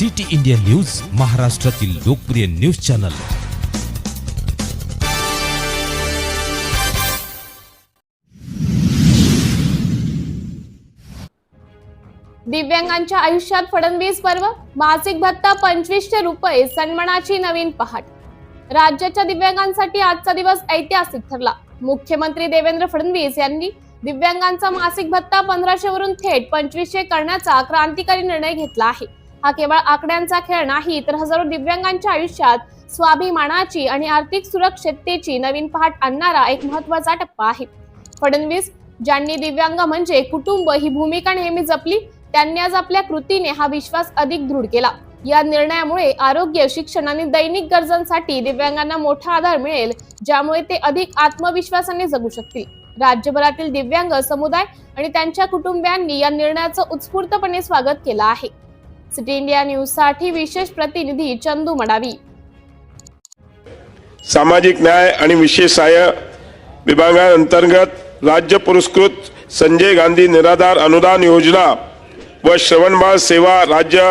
City India news महाराष्ट्रातील लोकप्रिय news channel. दिव्यांगांच्या आयुष्यात फडणवीस पर्व मासिक भत्ता पंचवीसशे रुपये सन्मानाची नवीन पहाट. राज्याच्या दिव्यांगांसाठी आजचा दिवस ऐतिहासिक ठरला. मुख्यमंत्री देवेंद्र फडणवीस यांनी दिव्यांगांचा मासिक भत्ता पंधराशे वरून थेट पंचवीसशे करण्याचा क्रांतिकारी निर्णय घेतला आहे. हा केवळ आकड्यांचा खेळ नाही तर हजारो दिव्यांगांच्या आयुष्यात स्वाभिमानाची आणि आर्थिक सुरक्षिततेची नवीन पहाट आणणारा एक महत्त्वाचा टप्पा आहे. फडणवीस ज्यांनी दिव्यांग म्हणजे कुटुंब ही भूमिका नेहमी जपली त्यांनी आज आपल्या कृतीने हा विश्वास अधिक दृढ केला. या निर्णयामुळे आरोग्य शिक्षण आणि दैनिक गरजांसाठी दिव्यांगांना मोठा आधार मिळेल ज्यामुळे ते अधिक आत्मविश्वासाने जगू शकतील. राज्यभरातील दिव्यांग समुदाय आणि त्यांच्या कुटुंबियांनी या निर्णयाचं उत्स्फूर्तपणे स्वागत केलं आहे. सिटी इंडिया न्यूजसाठी विशेष प्रतिनिधी चंदू मडावी. सामाजिक न्याय आणि विशेष सहाय्य विभागांतर्गत राज्य पुरस्कृत संजय गांधी निराधार अनुदान योजना व श्रवणबाळ सेवा राज्य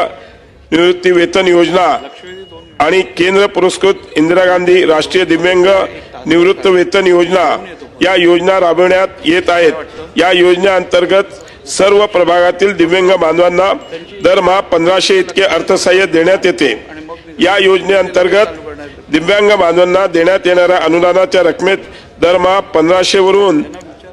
निवृत्ती वेतन योजना आणि केंद्र पुरस्कृत इंदिरा गांधी राष्ट्रीय दिव्यांग निवृत्त वेतन योजना या योजना राबविण्यात येत आहेत. या योजनेअंतर्गत सर्व प्रभागातील दिव्यांग बांधवांना दरमहा पंधराशे इतके अर्थसहाय्य देण्यात येते. या योजनेअंतर्गत दिव्यांग बांधवांना देण्यात येणाऱ्या अनुदानाच्या रकमेत दरमहा पंधराशे वरून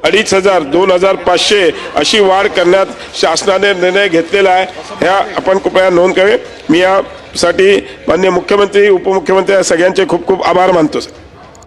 अडीच हजार दोन हजार पाचशे अशी वाढ करण्यात शासनाने निर्णय घेतलेला आहे. ह्या आपण कृपया नोंद करावे. मी यासाठी माननीय मुख्यमंत्री उपमुख्यमंत्री या सगळ्यांचे खूप खूप आभार मानतो सर.